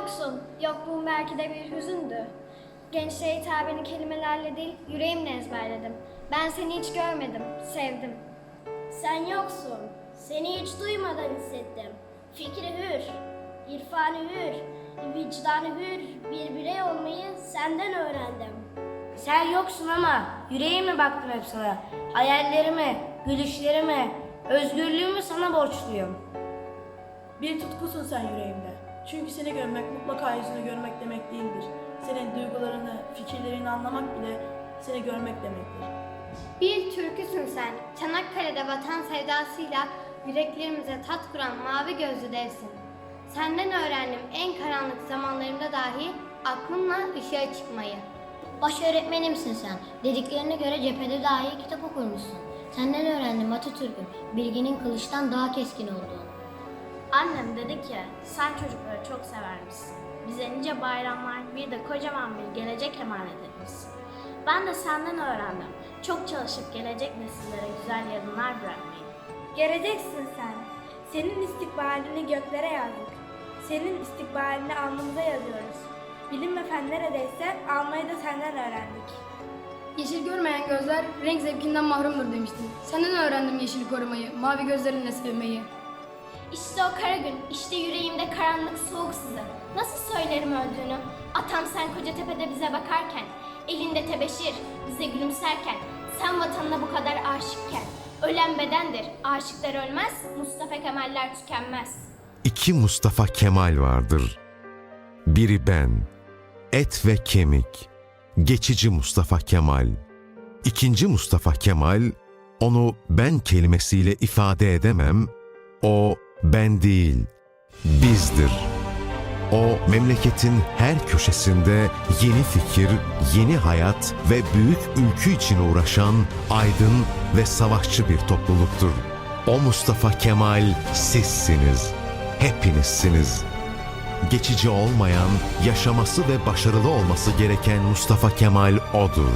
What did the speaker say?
yoksun. Yokluğun belki de bir hüzündü. Gençliğe hitabeni kelimelerle değil, yüreğimle ezberledim. Ben seni hiç görmedim, sevdim. Sen yoksun. Seni hiç duymadan hissettim. Fikri hür, irfanı hür, vicdanı hür bir birey olmayı senden öğrendim. Sen yoksun ama yüreğimle baktım hep sana. Hayallerimi, gülüşlerimi, özgürlüğümü sana borçluyum. Bir tutkusun sen yüreğimde. Çünkü seni görmek mutlaka yüzünü görmek demek değildir. Senin duygularını, fikirlerini anlamak bile seni görmek demektir. Bir türküsün sen. Çanakkale'de vatan sevdasıyla yüreklerimize tat kuran mavi gözlü devsin. Senden öğrendim en karanlık zamanlarımda dahi aklımla ışığa çıkmayı. Baş öğretmenimsin sen. Dediklerine göre cephede dahi kitap okurmuşsun. Senden öğrendim Atatürk'ün bilginin kılıçtan daha keskin olduğunu. Annem dedi ki sen çocukları çok severmişsin. Bize nice bayramlar bir de kocaman bir gelecek emanet etmişsin. Ben de senden öğrendim. Çok çalışıp gelecek nesillere güzel yarınlar bırakmayı. Geleceksin sen. Senin istikbalini göklere yazdık. Senin istikbalini alnımıza yazıyoruz. Bilim ve fen neredeyse almayı da senden öğrendik. Yeşil görmeyen gözler renk zevkinden mahrumdur demiştin. Senden öğrendim yeşili korumayı, mavi gözlerinle sevmeyi. İşte o kara gün, işte yüreğimde karanlık soğuk sızı. Nasıl söylerim öldüğünü? Atam sen Kocatepe'de bize bakarken, elinde tebeşir, bize gülümserken, sen vatanına bu kadar aşıkken. Ölen bedendir, aşıklar ölmez, Mustafa Kemaller tükenmez. İki Mustafa Kemal vardır. Biri ben, et ve kemik, geçici Mustafa Kemal. İkinci Mustafa Kemal, onu ben kelimesiyle ifade edemem, o ben değil, bizdir. O memleketin her köşesinde yeni fikir, yeni hayat ve büyük ülkü için uğraşan aydın ve savaşçı bir topluluktur. O Mustafa Kemal sizsiniz, hepinizsiniz. Geçici olmayan, yaşaması ve başarılı olması gereken Mustafa Kemal odur.